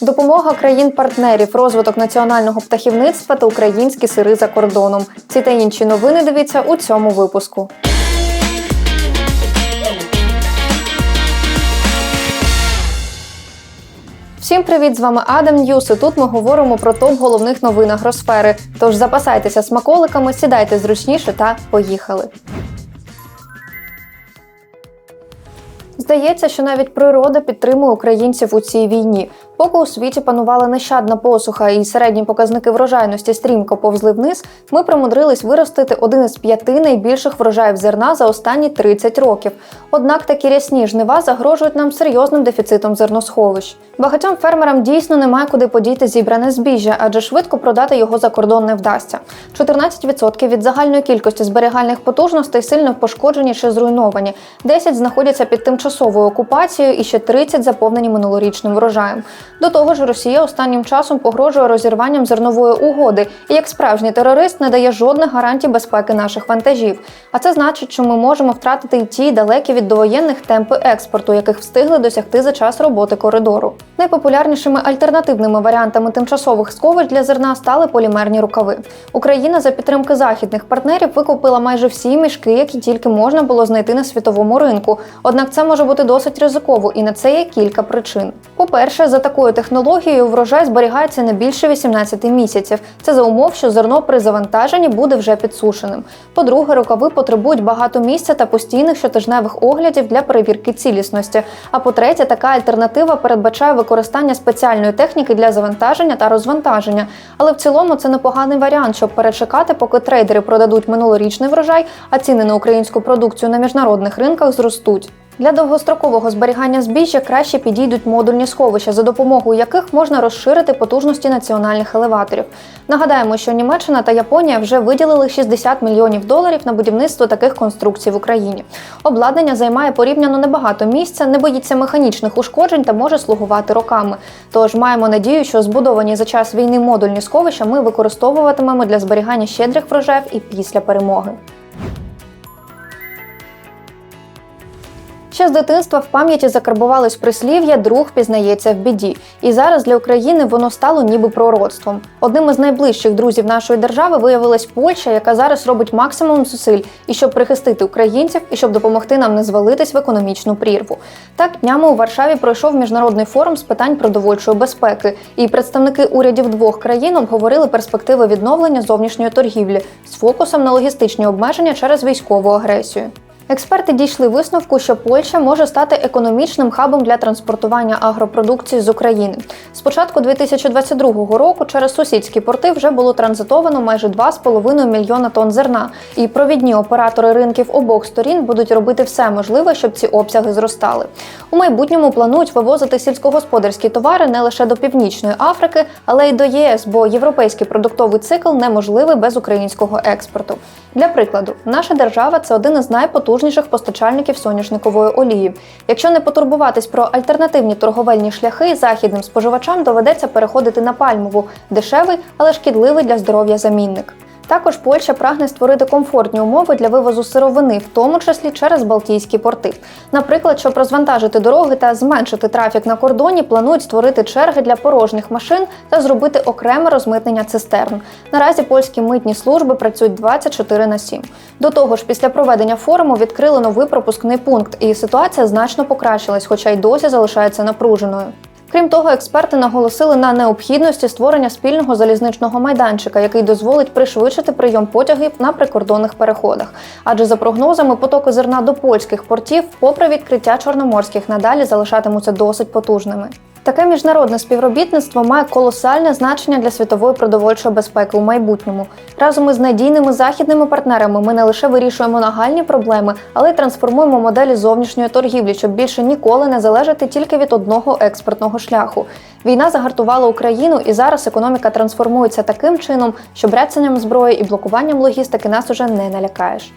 Допомога країн-партнерів, розвиток національного птахівництва та українські сири за кордоном. Ці та інші новини дивіться у цьому випуску. Всім привіт! З вами Адам Ньюс. і Тут ми говоримо про топ головних новин агросфери. Тож запасайтеся смаколиками, сідайте зручніше та поїхали. Здається, що навіть природа підтримує українців у цій війні. Поки у світі панувала нещадна посуха і середні показники врожайності стрімко повзли вниз, ми примудрились виростити один із п'яти найбільших врожаїв зерна за останні 30 років. Однак такі рясні жнива загрожують нам серйозним дефіцитом зерносховищ. Багатьом фермерам дійсно немає куди подіти зібране збіжжя, адже швидко продати його за кордон не вдасться. 14% від загальної кількості зберігальних потужностей сильно пошкоджені чи зруйновані. 10 знаходяться під тимчасовою окупацією і ще 30 заповнені минулорічним врожаєм. До того ж, Росія останнім часом погрожує розірванням зернової угоди і як справжній терорист не дає жодних гарантій безпеки наших вантажів. А це значить, що ми можемо втратити й ті далекі від довоєнних темпи експорту, яких встигли досягти за час роботи коридору. Найпопулярнішими альтернативними варіантами тимчасових сховищ для зерна стали полімерні рукави. Україна за підтримки західних партнерів викупила майже всі мішки, які тільки можна було знайти на світовому ринку. Однак це може бути досить ризиково, і на це є кілька причин. По-перше, за такою технологією врожай зберігається не більше 18 місяців. Це за умов, що зерно при завантаженні буде вже підсушеним. По-друге, рукави потребують багато місця та постійних щотижневих оглядів для перевірки цілісності. А по-третє, така альтернатива передбачає використання спеціальної техніки для завантаження та розвантаження. Але в цілому це непоганий варіант, щоб перечекати, поки трейдери продадуть минулорічний врожай, а ціни на українську продукцію на міжнародних ринках зростуть. Для довгострокового зберігання збіжжя краще підійдуть модульні сховища, за допомогою яких можна розширити потужності національних елеваторів. Нагадаємо, що Німеччина та Японія вже виділили 60 мільйонів доларів на будівництво таких конструкцій в Україні. Обладнання займає порівняно небагато місця, не боїться механічних ушкоджень та може слугувати роками. Тож маємо надію, що збудовані за час війни модульні сховища ми використовуватимемо для зберігання щедрих врожаїв і після перемоги. Ще з дитинства в пам'яті закарбувалось прислів'я Друг пізнається в біді. І зараз для України воно стало ніби пророцтвом. Одним із найближчих друзів нашої держави виявилась Польща, яка зараз робить максимум зусиль і щоб прихистити українців, і щоб допомогти нам не звалитись в економічну прірву. Так днями у Варшаві пройшов міжнародний форум з питань продовольчої безпеки, і представники урядів двох країн обговорили перспективи відновлення зовнішньої торгівлі з фокусом на логістичні обмеження через військову агресію. Експерти дійшли висновку, що Польща може стати економічним хабом для транспортування агропродукції з України. З початку 2022 року через сусідські порти вже було транзитовано майже 2,5 мільйона тонн зерна, і провідні оператори ринків обох сторін будуть робити все можливе, щоб ці обсяги зростали. У майбутньому планують вивозити сільськогосподарські товари не лише до Північної Африки, але й до ЄС, бо європейський продуктовий цикл неможливий без українського експорту. Для прикладу, наша держава це один із найпотужніших постачальників соняшникової олії. Якщо не потурбуватись про альтернативні торговельні шляхи, західним споживачам доведеться переходити на пальмову дешевий, але шкідливий для здоров'я замінник. Також Польща прагне створити комфортні умови для вивозу сировини, в тому числі через Балтійські порти. Наприклад, щоб розвантажити дороги та зменшити трафік на кордоні, планують створити черги для порожніх машин та зробити окреме розмитнення цистерн. Наразі польські митні служби працюють 24 на 7. До того ж, після проведення форуму відкрили новий пропускний пункт, і ситуація значно покращилась, хоча й досі залишається напруженою. Крім того, експерти наголосили на необхідності створення спільного залізничного майданчика, який дозволить пришвидшити прийом потягів на прикордонних переходах. Адже за прогнозами потоки зерна до польських портів, попри відкриття чорноморських, надалі залишатимуться досить потужними. Таке міжнародне співробітництво має колосальне значення для світової продовольчої безпеки у майбутньому. Разом із надійними західними партнерами ми не лише вирішуємо нагальні проблеми, але й трансформуємо моделі зовнішньої торгівлі, щоб більше ніколи не залежати тільки від одного експортного шляху. Війна загартувала Україну, і зараз економіка трансформується таким чином, що бряцанням зброї і блокуванням логістики нас уже не налякаєш.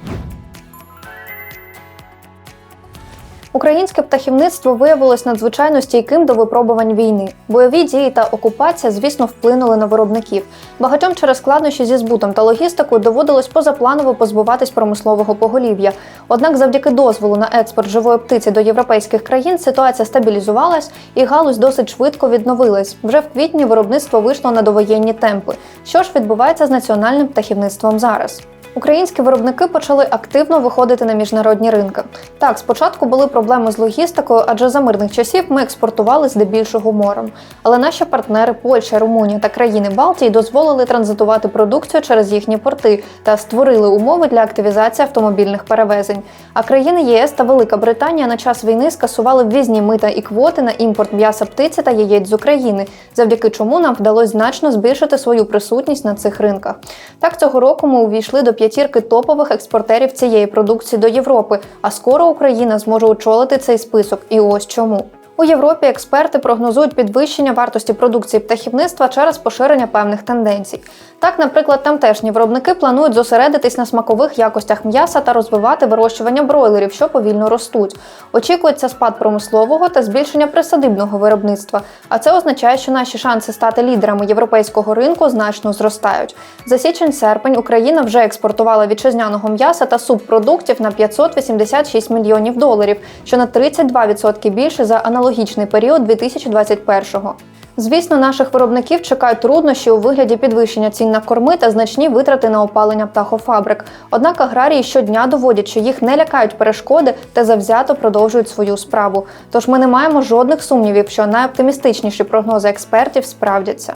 Українське птахівництво виявилось надзвичайно стійким до випробувань війни. Бойові дії та окупація, звісно, вплинули на виробників. Багатьом через складнощі зі збутом та логістикою доводилось позапланово позбуватись промислового поголів'я. Однак, завдяки дозволу на експорт живої птиці до європейських країн ситуація стабілізувалась і галузь досить швидко відновилась. Вже в квітні виробництво вийшло на довоєнні темпи. Що ж відбувається з національним птахівництвом зараз? Українські виробники почали активно виходити на міжнародні ринки. Так, спочатку були проблеми з логістикою, адже за мирних часів ми експортували здебільшого морем. Але наші партнери Польща, Румунія та країни Балтії дозволили транзитувати продукцію через їхні порти та створили умови для активізації автомобільних перевезень. А країни ЄС та Велика Британія на час війни скасували ввізні мита і квоти на імпорт м'яса птиці та яєць з України, завдяки чому нам вдалося значно збільшити свою присутність на цих ринках. Так цього року ми увійшли до п'ятірки топових експортерів цієї продукції до Європи. А скоро Україна зможе очолити цей список. І ось чому. У Європі експерти прогнозують підвищення вартості продукції птахівництва через поширення певних тенденцій. Так, наприклад, тамтешні виробники планують зосередитись на смакових якостях м'яса та розвивати вирощування бройлерів, що повільно ростуть. Очікується спад промислового та збільшення присадибного виробництва. А це означає, що наші шанси стати лідерами європейського ринку значно зростають. За січень-серпень Україна вже експортувала вітчизняного м'яса та субпродуктів на 586 мільйонів доларів, що на 32% більше за аналогічний період 2021-го. Звісно, наших виробників чекають труднощі у вигляді підвищення цін на корми та значні витрати на опалення птахофабрик. Однак аграрії щодня доводять, що їх не лякають перешкоди та завзято продовжують свою справу. Тож ми не маємо жодних сумнівів, що найоптимістичніші прогнози експертів справдяться.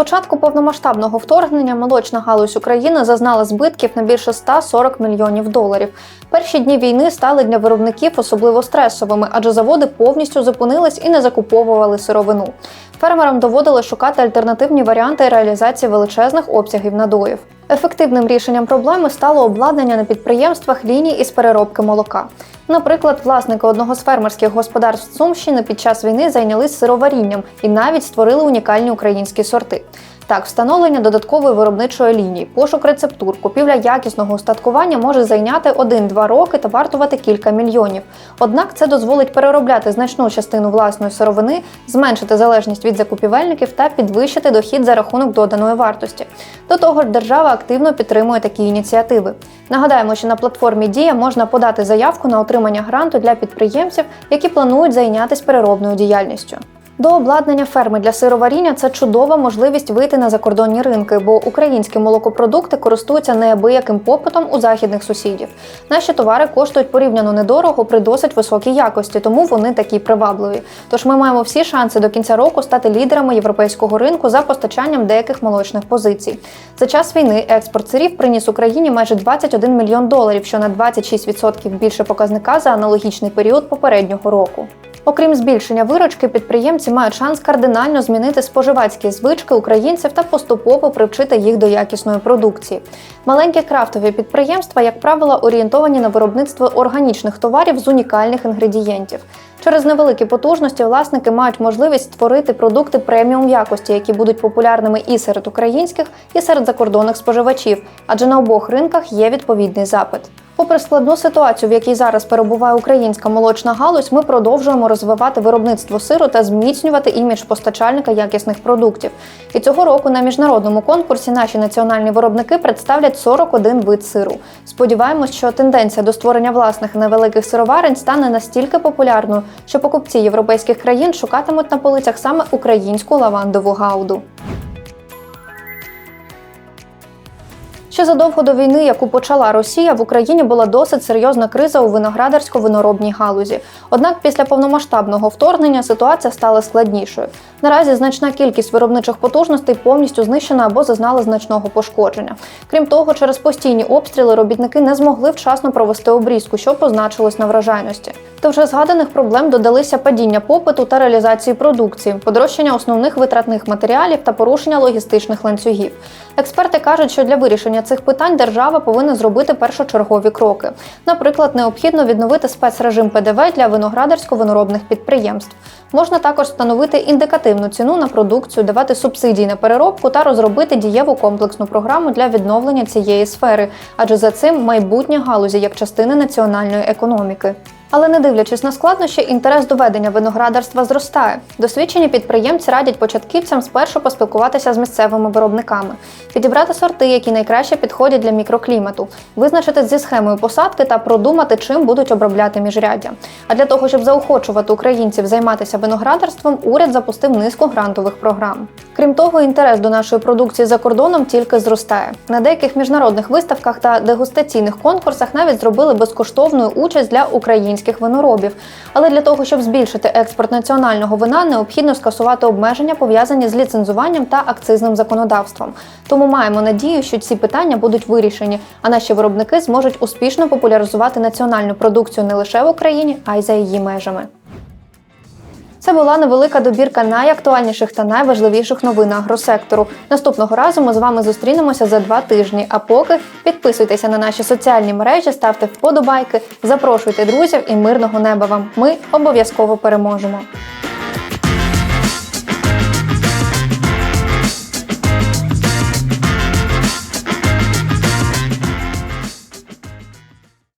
Початку повномасштабного вторгнення молочна галузь України зазнала збитків на більше 140 мільйонів доларів. Перші дні війни стали для виробників особливо стресовими, адже заводи повністю зупинились і не закуповували сировину. Фермерам доводилось шукати альтернативні варіанти реалізації величезних обсягів надоїв. Ефективним рішенням проблеми стало обладнання на підприємствах ліній із переробки молока. Наприклад, власники одного з фермерських господарств Сумщини під час війни зайнялись сироварінням і навіть створили унікальні українські сорти. Так, встановлення додаткової виробничої лінії, пошук рецептур, купівля якісного устаткування може зайняти 1-2 роки та вартувати кілька мільйонів. Однак це дозволить переробляти значну частину власної сировини, зменшити залежність від закупівельників та підвищити дохід за рахунок доданої вартості. До того ж, держава активно підтримує такі ініціативи. Нагадаємо, що на платформі Дія можна подати заявку на отримання гранту для підприємців, які планують зайнятися переробною діяльністю. До обладнання ферми для сироваріння це чудова можливість вийти на закордонні ринки, бо українські молокопродукти користуються неабияким попитом у західних сусідів. Наші товари коштують порівняно недорого при досить високій якості, тому вони такі привабливі. Тож ми маємо всі шанси до кінця року стати лідерами європейського ринку за постачанням деяких молочних позицій. За час війни експорт сирів приніс Україні майже 21 мільйон доларів, що на 26% більше показника за аналогічний період попереднього року. Окрім збільшення виручки, підприємці мають шанс кардинально змінити споживацькі звички українців та поступово привчити їх до якісної продукції. Маленькі крафтові підприємства, як правило, орієнтовані на виробництво органічних товарів з унікальних інгредієнтів. Через невеликі потужності власники мають можливість створити продукти преміум якості, які будуть популярними і серед українських, і серед закордонних споживачів, адже на обох ринках є відповідний запит. Попри складну ситуацію, в якій зараз перебуває українська молочна галузь, ми продовжуємо розвивати виробництво сиру та зміцнювати імідж постачальника якісних продуктів. І цього року на міжнародному конкурсі наші національні виробники представлять 41 вид сиру. Сподіваємось, що тенденція до створення власних невеликих сироварень стане настільки популярною, що покупці європейських країн шукатимуть на полицях саме українську лавандову гауду. Ще задовго до війни, яку почала Росія, в Україні була досить серйозна криза у виноградарсько-виноробній галузі. Однак після повномасштабного вторгнення ситуація стала складнішою. Наразі значна кількість виробничих потужностей повністю знищена або зазнала значного пошкодження. Крім того, через постійні обстріли робітники не змогли вчасно провести обрізку, що позначилось на вражайності. До вже згаданих проблем додалися падіння попиту та реалізації продукції, подорожчання основних витратних матеріалів та порушення логістичних ланцюгів. Експерти кажуть, що для вирішення цих питань держава повинна зробити першочергові кроки. Наприклад, необхідно відновити спецрежим ПДВ для виноградарсько-виноробних підприємств. Можна також встановити індикативну ціну на продукцію, давати субсидії на переробку та розробити дієву комплексну програму для відновлення цієї сфери, адже за цим майбутнє галузі як частини національної економіки. Але не дивлячись на складнощі, інтерес до ведення виноградарства зростає. Досвідчені підприємці радять початківцям спершу поспілкуватися з місцевими виробниками, підібрати сорти, які найкраще підходять для мікроклімату, визначити зі схемою посадки та продумати, чим будуть обробляти міжряддя. А для того, щоб заохочувати українців займатися виноградарством, уряд запустив низку грантових програм. Крім того, інтерес до нашої продукції за кордоном тільки зростає. На деяких міжнародних виставках та дегустаційних конкурсах навіть зробили безкоштовну участь для українських виноробів. Але для того, щоб збільшити експорт національного вина, необхідно скасувати обмеження, пов'язані з ліцензуванням та акцизним законодавством. Тому маємо надію, що ці питання будуть вирішені, а наші виробники зможуть успішно популяризувати національну продукцію не лише в Україні, а й за її межами. Це була невелика добірка найактуальніших та найважливіших новин агросектору. Наступного разу ми з вами зустрінемося за два тижні. А поки підписуйтеся на наші соціальні мережі, ставте вподобайки, запрошуйте друзів і мирного неба вам. Ми обов'язково переможемо.